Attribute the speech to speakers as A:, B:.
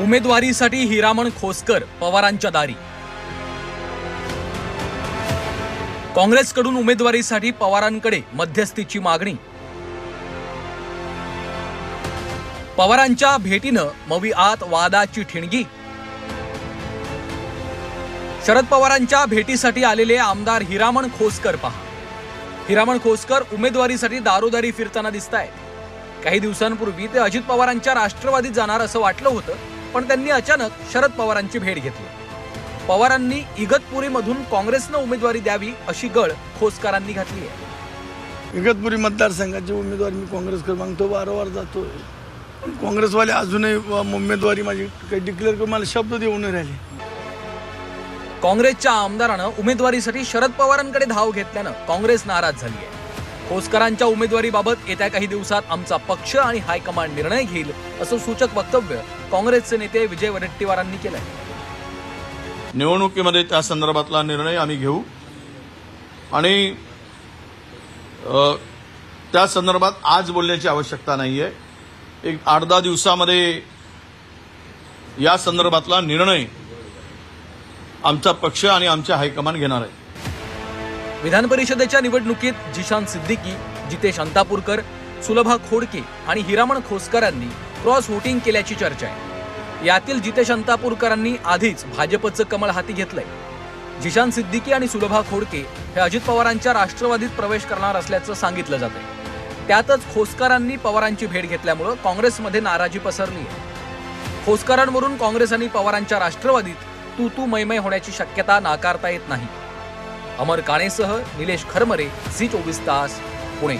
A: उमेदवारीसाठी हिरामण खोसकर पवारांच्या दारी. काँग्रेसकडून उमेदवारीसाठी पवारांकडे मध्यस्थीची मागणी. पवारांच्या भेटीनं मवी आत वादाची ठिणगी. शरद पवारांच्या भेटीसाठी आलेले आमदार हिरामण खोसकर पहा. हिरामण खोसकर उमेदवारीसाठी दारोदारी फिरताना दिसत आहेत काही दिवसांपूर्वी ते अजित पवारांच्या राष्ट्रवादीत जाणार असं वाटलं होतं. पण त्यांनी अचानक शरद पवारांची भेट घेतली. पवारांनी इगतपुरीमधून काँग्रेसनं उमेदवारी द्यावी अशी गळ खोसकरांनी घातली आहे.
B: इगतपुरी मतदारसंघाची उमेदवारी मी काँग्रेसकडे मागतो वारंवार जातो. काँग्रेसवाले अजूनही उमेदवारी माझी काही डिक्लेअर करून मला शब्द देऊ नाही राहिले.
A: काँग्रेसच्या आमदारानं उमेदवारीसाठी शरद पवारांकडे धाव घेतल्यानं काँग्रेस नाराज झाली आहे. खोसकरांच्या उमेदवारीबाबत येत्या काही दिवसात आमचा पक्ष आणि हायकमांड निर्णय घेईल असं सूचक वक्तव्य काँग्रेसचे नेते विजय वडेट्टीवारांनी केलंय.
C: निवडणुकीमध्ये त्या संदर्भातला निर्णय आम्ही घेऊ. आणि त्या संदर्भात आज बोलण्याची आवश्यकता नाहीये. एक आठ दहा दिवसामध्ये या संदर्भातला निर्णय आमचा पक्ष आणि आमच्या हायकमांड घेणार आहे
A: विधान परिषदेच्या निवडणुकीत जिशान सिद्दीकी जितेश अंतापूरकर सुलभा खोडके आणि हिरामण खोसकरांनी क्रॉस वोटिंग केल्याची चर्चा आहे. यातील जितेश अंतापूरकरांनी आधीच भाजपचं कमळ हाती घेतलंय. जिशान सिद्दीकी आणि सुलभा खोडके हे अजित पवारांच्या राष्ट्रवादीत प्रवेश करणार असल्याचं सांगितलं जातंय. त्यातच खोसकरांनी पवारांची भेट घेतल्यामुळं काँग्रेसमध्ये नाराजी पसरली आहे. खोसकरांवरून काँग्रेस आणि पवारांच्या राष्ट्रवादीत तू तू मैमय होण्याची शक्यता नाकारता येत नाही. अमर काणेसह निलेश खरमरे झी चोवीस तास पुणे.